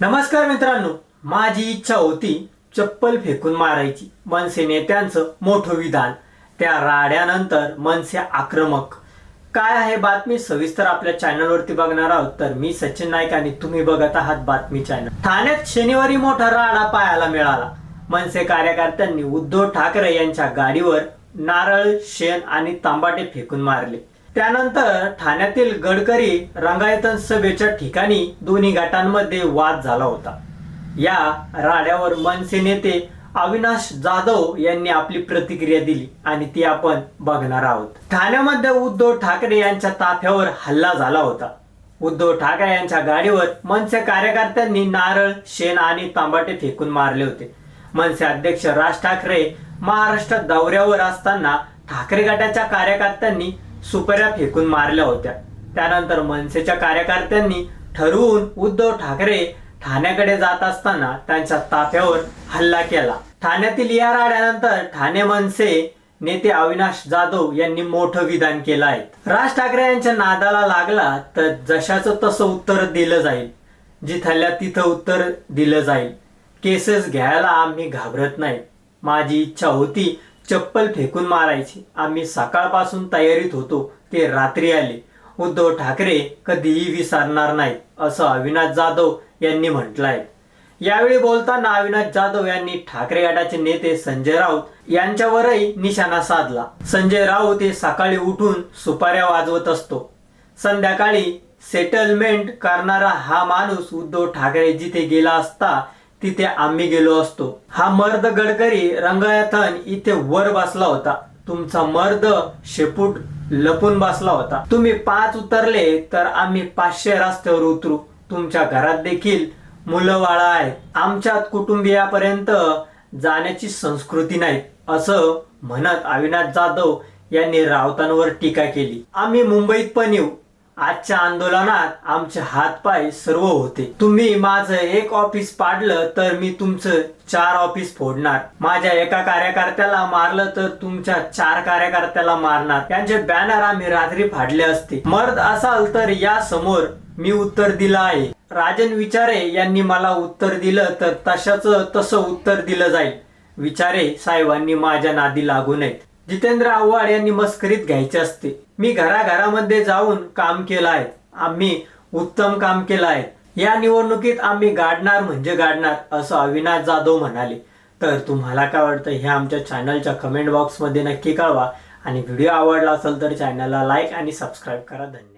नमस्कार मित्रांनो माझी इच्छा होती चप्पल फेकून मारायची. मनसे नेत्यांचं मोठं विधान. त्या राड्यानंतर मनसे आक्रमक. काय आहे बातमी? सविस्तर आपल्या चॅनलवरती बघणार आहोत. तर मी सचिन नाईक आणि तुम्ही बघत आहात बातमी चॅनल ठाण्यात शनिवारी मोठा राडा पाहायला मिळाला. मनसे कार्यकर्त्यांनी उद्धव ठाकरे यांच्या गाडीवर नारळ शेण आणि तांबाटे फेकून मारले. त्यानंतर ठाण्यातील गडकरी रंगायतन सभेच्या ठिकाणी दोन्ही गटांमध्ये वाद झाला होता. या राड्यावर मनसे नेते अविनाश जाधव यांनी आपली प्रतिक्रिया दिली आणि ती आपण बघणार आहोत. ठाण्यामध्ये उद्धव ठाकरे यांच्या ताफ्यावर हल्ला झाला होता. उद्धव ठाकरे यांच्या गाडीवर मनसे कार्यकर्त्यांनी नारळ शेण आणि तांबाटे फेकून मारले होते. मनसे अध्यक्ष राज ठाकरे महाराष्ट्रात दौऱ्यावर असताना ठाकरे गटाच्या कार्यकर्त्यांनी सुपऱ्या फेकून मारल्या होत्या. त्यानंतर मनसेच्या कार्यकर्त्यांनी ठरवून उद्धव ठाकरे ठाण्याकडे जात असताना त्यांच्या ताफ्यावर हल्ला केला. ठाण्यातील या राड्यानंतर ठाणे मनसे नेते अविनाश जाधव यांनी मोठं विधान केलं आहे. राज ठाकरे यांच्या नादाला लागला तर जशाचं तसं उत्तर दिलं जाईल. जिथल्या तिथं उत्तर दिलं जाईल. केसेस घ्यायला आम्ही घाबरत नाही. माझी इच्छा होती चप्पल फेकून मारायची. आम्ही सकाळपासून तयारीत होतो. ते रात्री आले. उद्धव ठाकरे कधीही विसरणार नाहीत असं अविनाश जाधव यांनी म्हटलं आहे यावेळी बोलताना अविनाश जाधव यांनी ठाकरे गटाचे नेते संजय राऊत यांच्यावरही निशाणा साधला. संजय राऊत हे सकाळी उठून सुपाऱ्या वाजवत असतो. संध्याकाळी सेटलमेंट करणारा हा माणूस उद्धव ठाकरे जिथे गेला असता तिथे आम्ही गेलो असतो. हा मर्द गडकरी रंगायथन इथे वर बसला होता. तुमचा मर्द शेपूट लपून बसला होता. तुम्ही पाच उतरले तर आम्ही पाचशे रस्त्यावर उतरू. तुमच्या घरात देखील मुलं वाळा आहे आमच्यात कुटुंबियापर्यंत जाण्याची संस्कृती नाही असं म्हणत अविनाश जाधव यांनी राऊतांवर टीका केली. आम्ही मुंबईत पण येऊ. आजच्या आंदोलनात आमचे हातपाय सर्व होते. तुम्ही माझं एक ऑफिस पाडलं तर मी तुमचं चार ऑफिस फोडणार. माझ्या एका कार्यकर्त्याला मारलं तर तुमच्या चार कार्यकर्त्याला मारणार. यांचे बॅनर आम्ही रात्री फाडले असते. मर्द असाल तर या समोर मी उत्तर दिलं आहे. राजन विचारे यांनी मला उत्तर दिलं तर तशाच तसं उत्तर दिलं जाईल. विचारे साहेबांनी माझ्या नादी लागू नयेत. जितेंद्र आव्हाड यांनी मस्करीत घ्यायचे असते. मी घराघरामध्ये जाऊन काम केलं आहे. आम्ही उत्तम काम केलं आहे. या निवडणुकीत आम्ही गाडणार म्हणजे गाडणार असं अविनाश जाधव म्हणाले. तर तुम्हाला काय वाटतं? हे आमच्या चॅनलच्या कमेंट बॉक्समध्ये नक्की कळवा. आणि व्हिडिओ आवडला असेल तर चॅनलला लाईक आणि सबस्क्राईब करा. धन्यवाद.